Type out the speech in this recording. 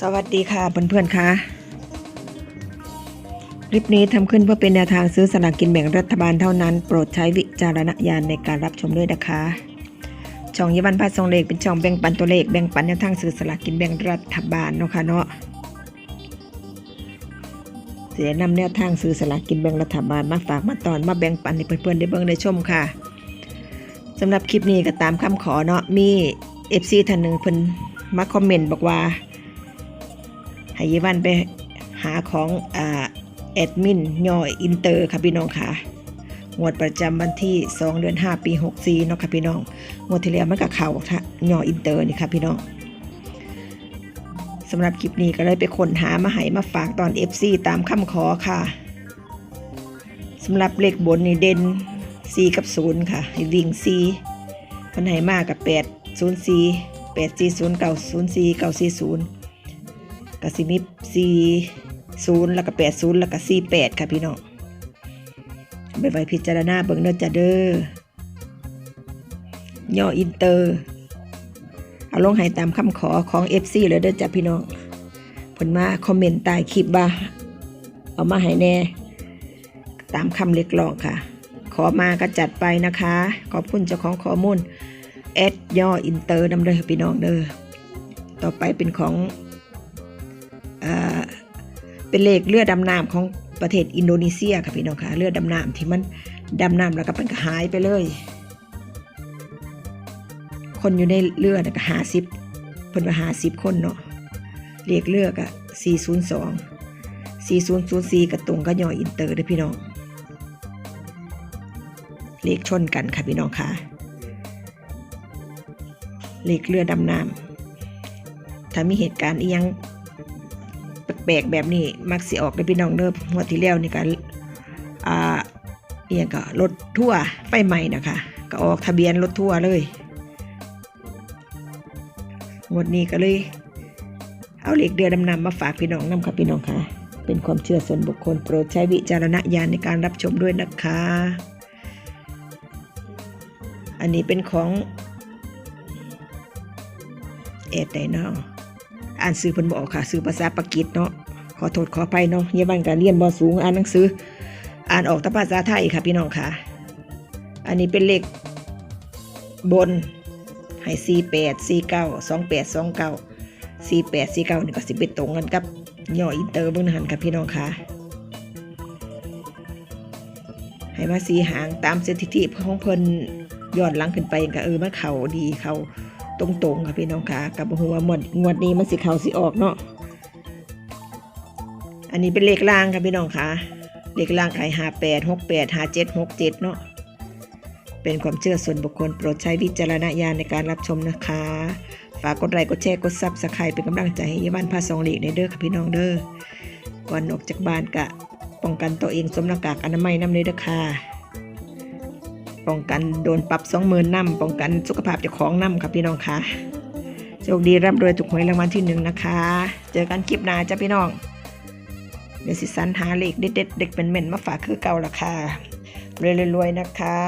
สวัสดีค่ะเพื่อนๆค่ะคลิปนี้ทำขึ้นเพื่อเป็นแนวทางซื้อสลากกินแบ่งรัฐบาลเท่านั้น โปรดใช้วิจารณญาณในการรับชมด้วยนะคะ ช่องยวันพาทรงเลขเป็นช่องแบ่งปันตัวเลขแบ่งปันแนวทางซื้อสลากกินแบ่งรัฐบาลเนาะค่ะเนาะเสียนำแนวทางซื้อสลากกินแบ่งรัฐบาลมาฝากมาตอนมาแบ่งปันให้เพื่อนๆได้เบิ่งได้ชมค่ะสำหรับคลิปนี้ก็ตามคำขอเนาะมี FC ท่านหนึ่งเพิ่นมาคอมเมนต์บอกว่า ให้ยายวันไปหาของอ่าแอดมินย่ออินเตอร์ค่ะพี่น้องค่ะงวดประจำวันที่ 2 เดือน 5 ปี 64เนาะค่ะพี่น้องงวดที่แล้วมันก็เข่าค่ะย่ออินเตอร์นี่ค่ะพี่น้องสำหรับคลิปนี้ก็เลยไปค้นหามาให้มาฝากตอน FC ตามคำขอค่ะสำหรับเลขบนนี่เด่น4 กับ 0 ค่ะ ให้วิ่ง4มันให้มากกับ 8 0 4 8 4 0 9 0 4 9 4 0 กสิมิสี่ศูนย์แล้วก็แปดศูนย์แล้วก็สี่แปดค่ะพี่น้องไปไว้พิจารณาเบิ่งเด้อจ้ะเด้อย่ออินเตอร์ เอาลงให้ตามคำขอของ FC เลยเด้อจ้ะพี่น้องผลมาคอมเมนต์ใต้คลิปว่าเอามาให้แน่ ตามคำเรียกร้องค่ะ ขอมาก็จัดไปนะคะ ขอบคุณเจ้าของข้อมูลแอดย่ออินเตอร์นำเด้อพี่น้องเด้อต่อไปเป็นของ เป็นเลขเรือดำน้ำของประเทศอินโดนีเซียค่ะพี่น้องค่ะเรือดำน้ำที่มันดำน้ำแล้วก็มันก็หายไปเลย คนอยู่ในเรือนะก็หาสิบเพิ่นว่าหาสิบคนเนาะเลขเรือก็สี่ศูนย์สองสี่ศูนย์ศูนย์สี่กับตรงก็ย่ออินเตอร์เด้อพี่น้องเลขชนกันค่ะพี่น้องค่ะเลขเรือดำน้ำถ้ามีเหตุการณ์อียัง ปลกๆแบบนี้มักสิออกได้พี่น้องเด้องวที่แล้วนี่ก็อ่าเอียงก็รถทั่วไฟใหม่นะคะ ก็ออกทะเบียนรถทั่วเลยงวดนี้ก็เลย เอาเหล็กเดือดำนำมาฝากพี่น้องนำค่ะพี่น้องค่ะ เป็นความเชื่อส่วนบุคคลโปรดใช้วิจารณญาณในการรับชมด้วยนะคะ อันนี้เป็นของเอ็ดไดนาะ อ่านซื้อเพิ่นบออกค่ะซื้อภาษาปากีสเนาะขอโทษขออภัยเนาะเยาวันการเรียนบ่สูงอ่านหนังสือ อ่านออกแต่ภาษาไทยค่ะพี่น้องค่ะ อันนี้เป็นเลขบนให้สี่แปดสี่เก้าสองแปดสองเก้าสี่แปดสี่เก้านี่ก็สิเป็นตรงกันกับย่ออินเตอร์เบื้องหันค่ะพี่น้องค่ะให้มาสีหางตามสถิติของเพิ่นย้อนหลังขึ้นไปก็เออมันเข่าดีเข่า ตรงๆค่ะพี่น้องค่ะกับหัวหมดงวดนี้มันสิเขาสิออกเนาะอันนี้เป็นเลขล่างค่ะพี่น้องค่ะเลขล่างไข่หาแปดหกแปดหาเจ็ดหกเจ็ดเนาะเป็นความเชื่อส่วนบุคคลโปรดใช้วิจารณญาณในการรับชมนะคะ ฝากกดไลค์กดแชร์กดซับสไครป์เป็นกำลังใจให้ยายบ้านพาสองหลีกในเด้อค่ะพี่น้องเด้อก่อนออกจากบ้านกะป้องกันตัวเองสวมหน้ากากอนามัยน้ำเลยเด้อค่ะ ป้องกันโดนปรับสองหมื่นน้ำป้องกันสุขภาพเจ้าของน้ำค่ะพี่น้องค่ะโชคดีร่ำรวยถูกหวยรางวัลที่หนึ่งนะคะ เจอกันคลิปหน้าจ้าพี่น้อง เดี๋ยวสิสันหาเลขเด็ดๆเด็กเป็นเม่นมาฝากคือเก่าละค่ะรวยๆๆนะคะ